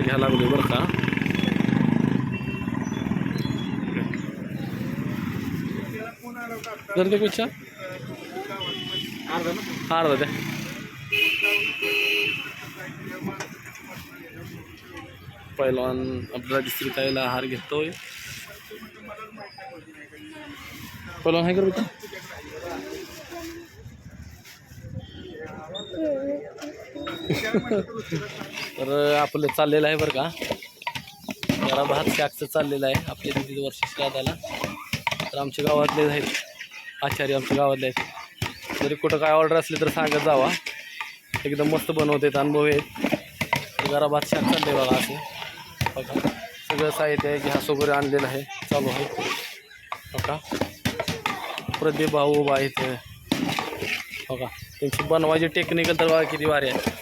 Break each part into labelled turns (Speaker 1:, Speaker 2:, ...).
Speaker 1: हार घ्यायला लागलोय बरं का. कुठच्या अर्धा द्या. पहिलवान आपला दिसरीताईला हार घेतोय. पहिलवान आहे का तर आपलं चाललेलं आहे बरं का. जरा भात शाकचं चाललेलं आहे. आपल्या तिथे वर्ष श्राद्धाला तर आमच्या गावातले आहेत. आचार्य आमच्या गावातले आहेत. जरी कुठं काय ऑर्डर असली तर सांगत जावा. एकदम मस्त बनवतात अनुभव आहेत. जरा भात शाक चालले बघा असे. बघा. सगळं साहित्य आहे गॅस वगैरे आणलेलं आहे. चालू आहे. बघा. प्रदीप भाऊ उभा आहेत बघा. त्यांची बनवायची टेक्निकल तर किती भारी आहे.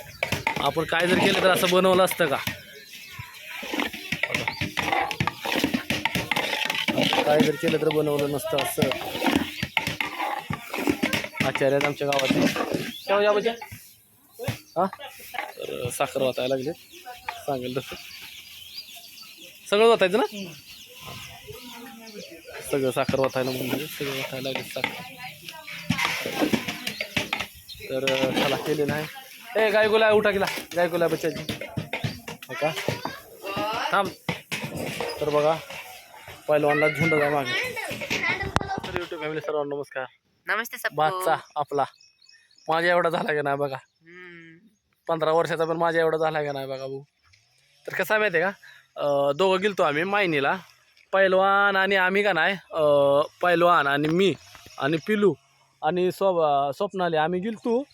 Speaker 1: आपण काय जर केलं तर असं बनवलं असतं का? काय जर केलं तर बनवलं नसतं असं. आचार्य आहेत आमच्या बच्चा हां? तर साखर वाटायला लागले. सांगेल तसं. सगळं वाटायचं ना? सगळं साखर वाटायला म्हणजे सगळं वाटायला लागले साखर. तर चला केलेलं आहे. ए गायकोला आहे, उठा गेला गायकोला आहे बच्चाची का? थांब. तर बघा पहिलवानला झुंड जा मागे. तर युट्यूब फॅमिली सर्वांना नमस्कार.
Speaker 2: नमस्ते सबको
Speaker 1: भातचा आपला. माझ्या एवढा झाला का नाही बघा?
Speaker 2: हम्म.
Speaker 1: पंधरा वर्षाचा पण माझ्या एवढा झाला का नाही बघा भाऊ? तर कसं आहे माहिती आहे का? अं, दोघं गेलतो आम्ही मायनीला. पैलवान आणि आम्ही का नाही? अं, पैलवान आणि मी आणि पिलू आणि स्व स्वप्नाली आम्ही गेलतो.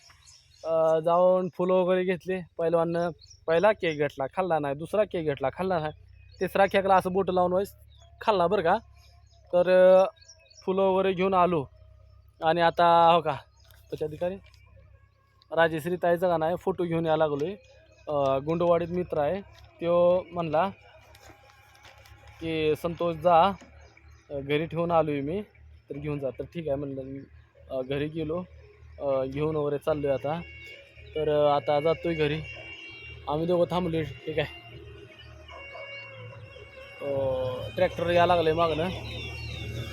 Speaker 1: जाऊन फुलं वगैरे घेतले. पैलवाननं पहिला केक घेतला खाल्ला नाही. दुसरा केक घेतला खाल्ला नाही. तिसरा केकला असं बोट लावून वाईस खाल्ला बरं का. तर फुलं वगैरे घेऊन आलो. आणि आता हो का त्याच्या अधिकारी राजेश्री ताईचा का नाही फोटो घेऊन यायला लागलो आहे गुंडवाडीत मित्र आहे. तो म्हणला की संतोष जा घरी ठेवून आलो आहे मी तर घेऊन जा. तर ठीक आहे म्हणलं. घरी गेलो. घेऊन वगैरे चाललो आहे आता. तर आता जातो आहे घरी. आम्ही दोघं थांबलो ठीक आहे. ट्रॅक्टर या लागलं आहे मागणं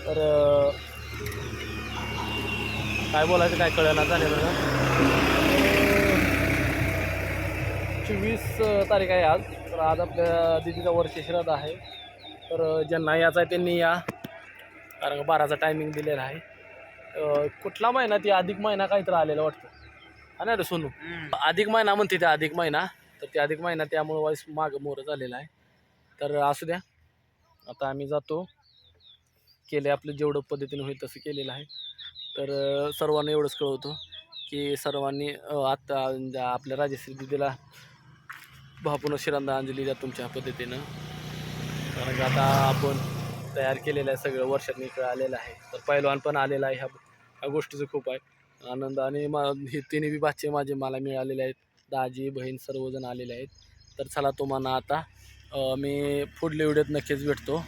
Speaker 1: तर काय बोलायचं काय कळना झालं बरं चोवीस तारीख आहे आज. तर आज आपल्या दिदीचा वर्ष श्राद्ध आहे. तर ज्यांना यायचं आहे त्यांनी या. कारण का बाराचा टायमिंग दिलेला आहे. कुठला महिना ती अधिक महिना काहीतरी आलेला वाटतं. हा ना रे सोनू. अधिक महिना म्हणते ते अधिक महिना. तर ते अधिक महिना त्यामुळं वाईस मागं मोरं झालेला आहे. तर असू द्या. आता आम्ही जातो. केले आपलं जेवढं पद्धतीने होईल तसं केलेलं आहे. तर सर्वांना एवढंच कळवतो की सर्वांनी आत्ता आपल्या राजश्री दिदीला भापून श्रद्धांजली द्या तुमच्या पद्धतीनं. कारण का आता आपण तयार केलेलं आहे सगळं वर्षात इकडं आलेलं आहे. तर पहिलवान पण आलेला आहे. ह्या ह्या गोष्टीचं खूप आहे. आनंद आणि मा हे तिन्ही बी बाचे माझे मला मिळालेले आहेत. दाजी बहीण सर्वजण आलेले आहेत. तर चला तुम्हाला आता मी पुढल्या व्हिडिओत नक्कीच भेटतो.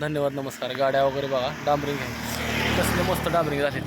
Speaker 1: धन्यवाद नमस्कार. गाड्या वगैरे बघा. डांबरिंग आहे. कसले मस्त डांबरिंग झाले